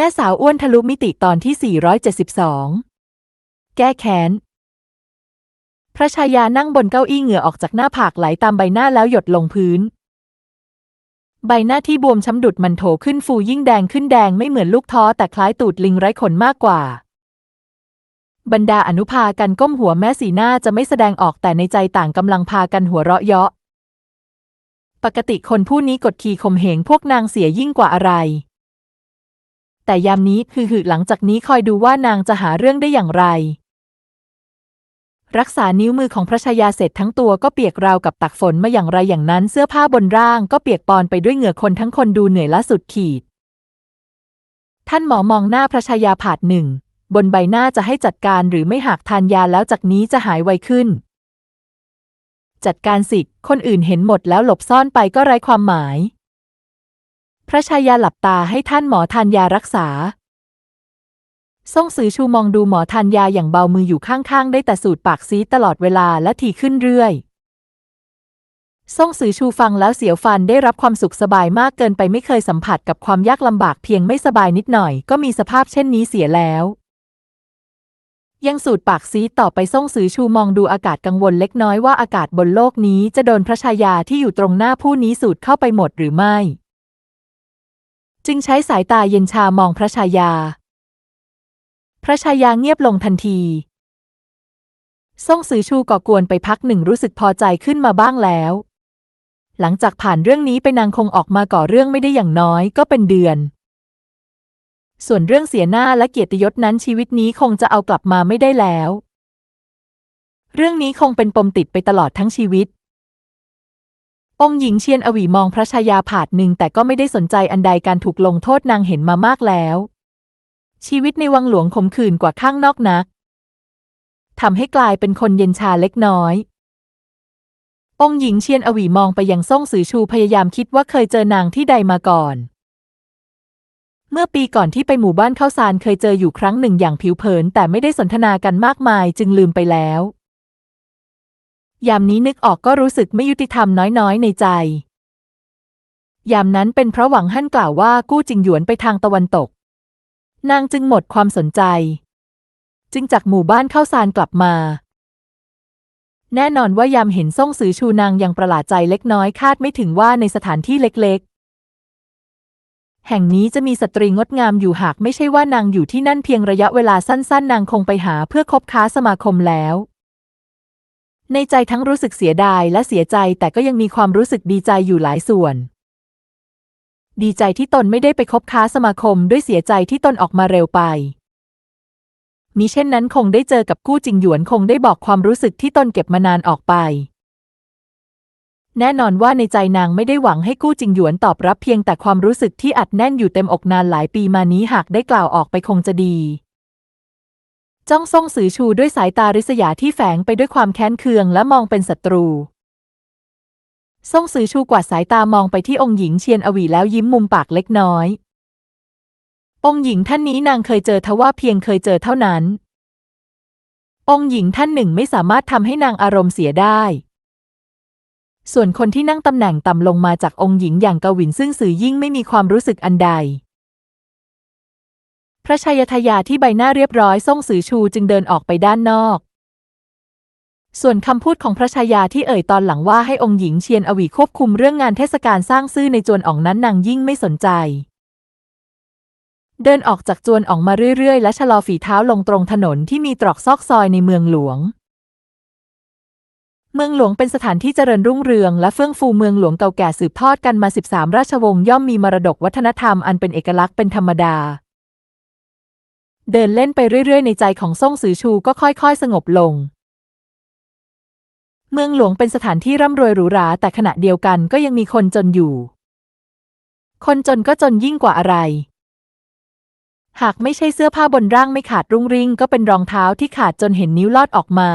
แม่สาวอ้วนทะลุมิติตอนที่ 472 แก้แค้น พระชายานั่งบนเก้าอี้เหงื่อออกจากหน้าผากไหลตามใบหน้าแล้วหยดลงพื้น ใบหน้าที่บวมช้ำดุดมันโถขึ้นฟูยิ่งแดงขึ้นแดงไม่เหมือนลูกท้อแต่คล้ายตูดลิงไร้ขนมากกว่า บรรดาอนุภากันก้มหัวแม้สีหน้าจะไม่แสดงออกแต่ในใจต่างกำลังพากันหัวเราะเยาะ ปกติคนผู้นี้กดขี่ข่มเหงพวกนางเสียยิ่งกว่าอะไร แต่ยามนี้คือหือหลังจากนี้คอยดูว่านางจะหาเรื่องได้อย่างไร รักษานิ้วมือของพระชายาเสร็จทั้งตัวก็เปียกราวกับตักฝนมาอย่างไรอย่างนั้นเสื้อผ้าบนร่างก็เปียกปอนไปด้วยเหงื่อคนทั้งคนดูเหนื่อยละสุดขีด ท่านหมอมองหน้าพระชายาผาดหนึ่ง บนใบหน้าจะให้จัดการหรือไม่หากทานยาแล้วจากนี้จะหายไวขึ้น จัดการสิคนอื่นเห็นหมดแล้วหลบซ่อนไปก็ไร้ความหมาย พระชายาหลับตาให้ท่านหมอทานยารักษา ซ่งซือชูมองดูหมอทานยาอย่างเบามืออยู่ข้างๆ ได้แต่สูดปากซีตลอดเวลาและทีขึ้นเรื่อยซ่งซือชูฟังแล้วเสียวฟันได้รับความสุขสบายมากเกินไปไม่เคยสัมผัสกับความยากลำบากเพียงไม่สบายนิดหน่อย ก็มีสภาพเช่นนี้เสียแล้ว ยังสูดปากซีต่อไปซ่งซือชูมองดูอากาศกังวลเล็กน้อยว่าอากาศบนโลกนี้จะโดนพระชายาที่อยู่ตรงหน้าผู้นี้สูดเข้าไปหมดหรือไม่ จึงใช้สายตาเย็นชามองพระชายา พระชายาเงียบลงทันที ซ่งซือชูก่อกวนไปพักหนึ่งรู้สึกพอใจขึ้นมาบ้างแล้ว หลังจากผ่านเรื่องนี้ไปนางคงออกมาก่อเรื่องไม่ได้อย่างน้อยก็เป็นเดือน ส่วนเรื่องเสียหน้าและเกียรติยศนั้นชีวิตนี้คงจะเอากลับมาไม่ได้แล้ว เรื่องนี้คงเป็นปมติดไปตลอดทั้งชีวิต องหญิงเชียนอวีมองพระชายาผาดหนึ่งแต่ก็ไม่ได้สนใจอันใดการถูกลงโทษนางเห็นมามากแล้ว ชีวิตในวังหลวงขมขื่นกว่าข้างนอกนักทำให้กลายเป็นคนเย็นชาเล็กน้อยองหญิงเชียนอวีมองไปยังซ่งซือชูพยายามคิดว่าเคยเจอนางที่ใดมาก่อน เมื่อปีก่อนที่ไปหมู่บ้านเข้าซานเคยเจออยู่ครั้งหนึ่งอย่างผิวเผิน แต่ไม่ได้สนทนากันมากมายจึงลืมไปแล้ว ยามนี้นึกออกก็รู้สึกไม่ยุติธรรมน้อยๆ ในใจ ยามนั้นเป็นเพราะหวังฮั่นกล่าวว่ากู้จิงหยวนไปทางตะวันตก นางจึงหมดความสนใจ จึงจากหมู่บ้านเข้าซานกลับมา แน่นอนว่ายามเห็นซ่งซือชูนางยังประหลาดใจเล็กน้อยคาดไม่ถึงว่าในสถานที่เล็กๆ แห่งนี้จะมีสตรีงดงามอยู่หากไม่ใช่ว่านางอยู่ที่นั่นเพียงระยะเวลาสั้นๆ นางคงไปหาเพื่อคบค้าสมาคมแล้ว ในใจทั้งรู้สึกเสียดายและเสียใจแต่ก็ยังมีความรู้สึกดีใจอยู่หลายส่วน ดีใจที่ตนไม่ได้ไปคบค้าสมาคมด้วยเสียใจที่ตนออกมาเร็วไปมิเช่นนั้นคงได้เจอกับกู้จิงหยวนคงได้บอกความรู้สึกที่ตนเก็บมานานออกไป แน่นอนว่าในใจนางไม่ได้หวังให้กู้จิงหยวนตอบรับเพียงแต่ความรู้สึกที่อัดแน่นอยู่เต็มอกนานหลายปีมานี้หากได้กล่าวออกไปคงจะดี จ้องซ่งสือชูด้วยสายตาริษยาที่แฝงไปด้วยความแค้นเคืองและมองเป็นศัตรูซ่งซือชูกวาดสายตามองไปที่องค์หญิงเชียนอวีแล้วยิ้มมุมปากเล็กน้อย องค์หญิงท่านนี้นางเคยเจอทว่าเพียงเคยเจอเท่านั้น องค์หญิงท่านหนึ่งไม่สามารถทำให้นางอารมณ์เสียได้ ส่วนคนที่นั่งตำแหน่งต่ำลงมาจากองค์หญิงอย่างกวินซึ่งสื่อยิ่งไม่มีความรู้สึกอันใด ระชายทยาที่ใบหน้าเรียบร้อยซ่งซือชูจึงเดินออกไปด้านนอก ส่วนคำพูดของพระชายาที่เอ่ยตอนหลังว่าให้องค์หญิงเชียนอวีควบคุมเรื่องงานเทศกาลสร้างซื่อในจวนอ่องนั้นนางยิ่งไม่สนใจ เดินออกจากจวนอ่องมาเรื่อยๆ และชะลอฝีเท้าลงตรงถนนที่มีตรอกซอกซอยในเมืองหลวงเมืองหลวงเป็นสถานที่เจริญรุ่งเรืองและเฟื่องฟูเมืองหลวงเก่าแก่สืบทอดกันมา 13 ราชวงศ์ย่อมมีมรดกวัฒนธรรมอันเป็นเอกลักษณ์เป็นธรรมดา เดินเล่นไปเรื่อยๆ ในใจของซ่งซือชูก็ค่อยๆ สงบลง เมืองหลวงเป็นสถานที่ร่ำรวยหรูหราแต่ขณะเดียวกันก็ยังมีคนจนอยู่ คนจนก็จนยิ่งกว่าอะไร หากไม่ใช่เสื้อผ้าบนร่างไม่ขาดรุ่งริ่ง ก็เป็นรองเท้าที่ขาดจนเห็นนิ้วลอดออกมา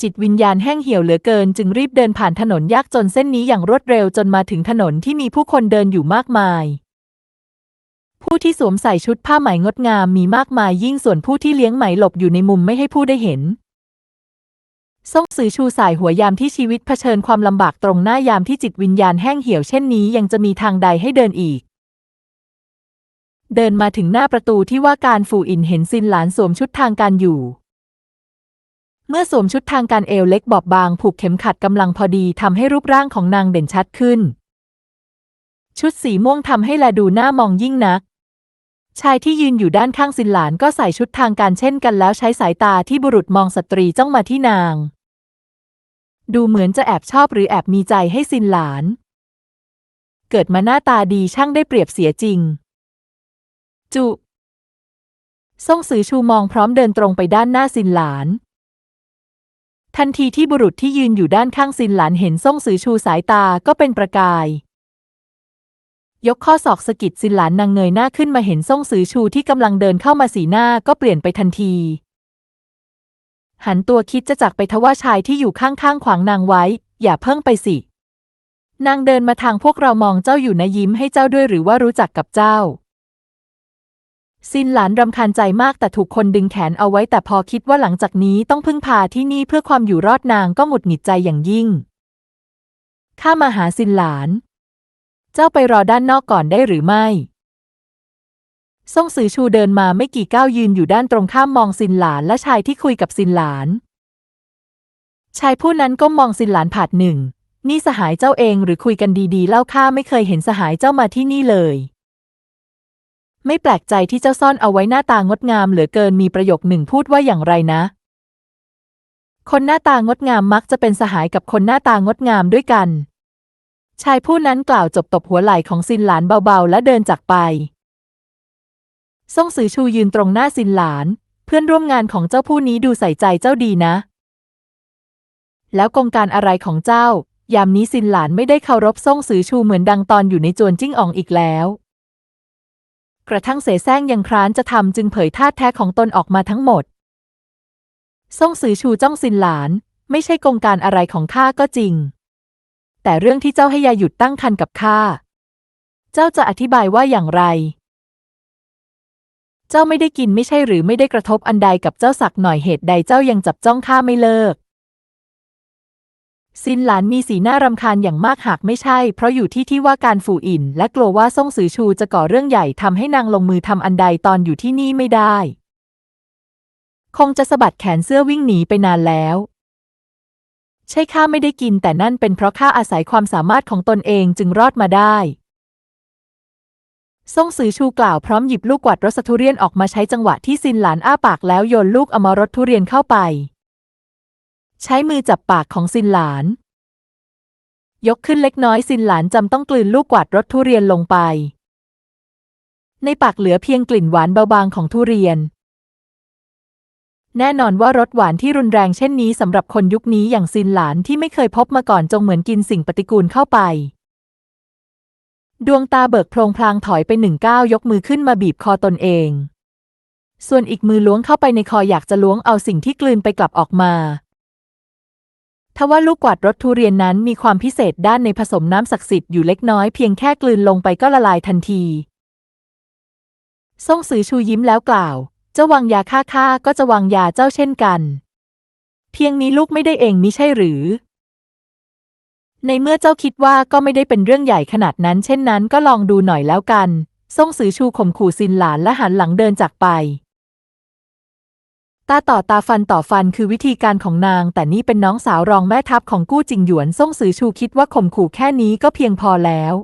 จิตวิญญาณแห้งเหี่ยวเหลือเกิน จึงรีบเดินผ่านถนนยากจนเส้นนี้อย่างรวดเร็วจนมาถึงถนนที่มีผู้คนเดินอยู่มากมาย ผู้ที่สวมใส่ชุดผ้าไหมงดงามมีมากมายยิ่งส่วนผู้ที่เลี้ยงไหมหลบอยู่ในมุมไม่ให้ผู้ได้เห็นซ่งซือชูสายหัวยามที่ชีวิตเผชิญความลำบากตรงหน้ายามที่จิตวิญญาณแห้งเหี่ยวเช่นนี้ยังจะมีทางใดให้เดินอีก เดินมาถึงหน้าประตูที่ว่าการฝูอินเห็นซินหลานสวมชุดทางการอยู่ เมื่อสวมชุดทางการเอวเล็กบอบบาง ผูกเข็มขัดกำลังพอดีทำให้รูปร่างของนางเด่นชัดขึ้น ชุดสีม่วงทำให้แลดูหน้ามองยิ่งนัก ชายที่ยืนอยู่ด้านข้างซินหลานก็ใส่ชุดทางการเช่นกันแล้วใช้สายตาที่บุรุษมองสตรีจ้องมาที่นาง ดูเหมือนจะแอบชอบหรือแอบมีใจให้ซินหลาน เกิดมาหน้าตาดีช่างได้เปรียบเสียจริง จุซ่งซือชูมองพร้อมเดินตรงไปด้านหน้าซินหลาน ทันทีที่บุรุษที่ยืนอยู่ด้านข้างซินหลานเห็นซ่งซือชูสายตาก็เป็นประกาย ยกข้อศอกสะกิดซินหลานนางเงยหน้าขึ้นมาเห็นซ่งซือชูที่กำลังเดินเข้ามาสีหน้าก็เปลี่ยนไปทันที หันตัวคิดจะจักไปทว่าชายที่อยู่ข้างๆขวางนางไว้ อย่าเพิ่งไปสิ นางเดินมาทางพวกเรามองเจ้าอยู่นะยิ้มให้เจ้าด้วยหรือว่ารู้จักกับเจ้า ซินหลานรำคาญใจมากแต่ถูกคนดึงแขนเอาไว้แต่พอคิดว่าหลังจากนี้ต้องพึ่งพาที่นี่เพื่อความอยู่รอดนางก็หงุดหงิดใจอย่างยิ่งข้ามาหาซินหลาน เจ้าไปรอด้านนอกก่อนได้หรือไม่ซ่งซือชูเดินมาไม่กี่ก้าวยืนอยู่ด้านตรงข้ามมองซินหลานและชายที่คุยกับซินหลาน ชายผู้นั้นก็มองซินหลานผาดหนึ่ง นี่สหายเจ้าเองหรือคุยกันดีๆ เล่าข้าไม่เคยเห็นสหายเจ้ามาที่นี่เลย ไม่แปลกใจที่เจ้าซ่อนเอาไว้หน้าตางดงามเหลือเกินมีประโยคหนึ่งพูดว่าอย่างไรนะ คนหน้าตางดงามมักจะเป็นสหายกับคนหน้าตางดงามด้วยกัน ชายผู้นั้นกล่าวจบตบหัวไหล่ของซินหลานเบาๆ และเดินจากไป ซ่งซือชูยืนตรงหน้าซินหลาน เพื่อนร่วมงานของเจ้าผู้นี้ดูใส่ใจเจ้าดีนะ แล้วกงการอะไรของเจ้า ยามนี้ซินหลานไม่ได้เคารพซ่งซือชูเหมือนดังตอนอยู่ในจวนจิ้งอองอีกแล้ว กระทั่งเสแสร้งยังคร้านจะทำจึงเผยท่าแท้ของตนออกมาทั้งหมดซ่งซือชูจ้องซินหลาน ไม่ใช่กงการอะไรของข้าก็จริง แต่เรื่องที่เจ้าให้ยาหยุดตั้งครรภ์กับข้า เจ้าจะอธิบายว่าอย่างไร เจ้าไม่ได้กินไม่ใช่หรือไม่ได้กระทบอันใดกับเจ้าสักหน่อยเหตุใดเจ้ายังจับจ้องข้าไม่เลิก ซินหลานมีสีหน้ารำคาญอย่างมากหากไม่ใช่ เพราะอยู่ที่ที่ว่าการฝูอิน และกลัวว่าซ่งซือชูจะก่อเรื่องใหญ่ทำให้นางลงมือทำอันใดตอนอยู่ที่นี่ไม่ได้ คงจะสะบัดแขนเสื้อวิ่งหนีไปนานแล้ว ใช่ข้าไม่ได้กินแต่นั่นเป็นเพราะข้าอาศัยความสามารถของตนเองจึงรอดมาได้ซ่งซือชูกล่าวพร้อมหยิบลูกกวาดรสทุเรียนออกมาใช้จังหวะที่ซินหลานอ้าปากแล้วโยนลูกอมรสทุเรียนเข้าไป ใช้มือจับปากของซินหลาน ยกขึ้นเล็กน้อยซินหลานจำต้องกลืนลูกกวาดรสทุเรียนลงไป ในปากเหลือเพียงกลิ่นหวานเบาบางของทุเรียน แน่นอนว่ารสหวานที่รุนแรงเช่นนี้สำหรับคนยุคนี้อย่างซินหลานที่ไม่เคยพบมาก่อนจงเหมือนกินสิ่งปฏิกูลเข้าไป ดวงตาเบิกโพลงพลางถอยไปหนึ่งก้าวยกมือขึ้นมาบีบคอตนเอง ส่วนอีกมือล้วงเข้าไปในคออยากจะล้วงเอาสิ่งที่กลืนไปกลับออกมาทว่าลูกกวาดรสทุเรียนนั้นมีความพิเศษด้านในผสมน้ำศักดิ์สิทธิ์อยู่เล็กน้อยเพียงแค่กลืนลงไปก็ละลายทันที ซ่งซือชูยิ้มแล้วกล่าว เจ้าวางยาฆ่าข้าก็จะวางยาเจ้าเช่นกัน เพียงนี้ลูกไม่ได้เองมิใช่หรือ ในเมื่อเจ้าคิดว่าก็ไม่ได้เป็นเรื่องใหญ่ขนาดนั้น เช่นนั้นก็ลองดูหน่อยแล้วกัน ซ่งซือชูข่มขู่ซินหลานและหันหลังเดินจากไป ตาต่อตาฟันต่อฟันคือวิธีการของนาง แต่นี่เป็นน้องสาวรองแม่ทัพของกู้จิงหยวน ซ่งซือชูคิดว่าข่มขู่แค่นี้ก็เพียงพอแล้ว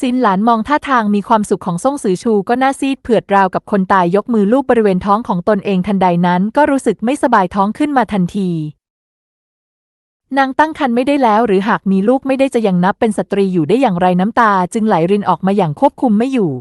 ซินหลานมองท่าทางมีความสุขของซ่งสือชูก็น่าซีดเผือดราวกับคนตายยกมือลูบบริเวณท้องของตนเองทันใดนั้นก็รู้สึกไม่สบายท้องขึ้นมาทันที นางตั้งครรภ์ไม่ได้แล้ว หรือหากมีลูกไม่ได้จะยังนับเป็นสตรีอยู่ได้อย่างไรน้ำตา จึงไหลรินออกมาอย่างควบคุมไม่อยู่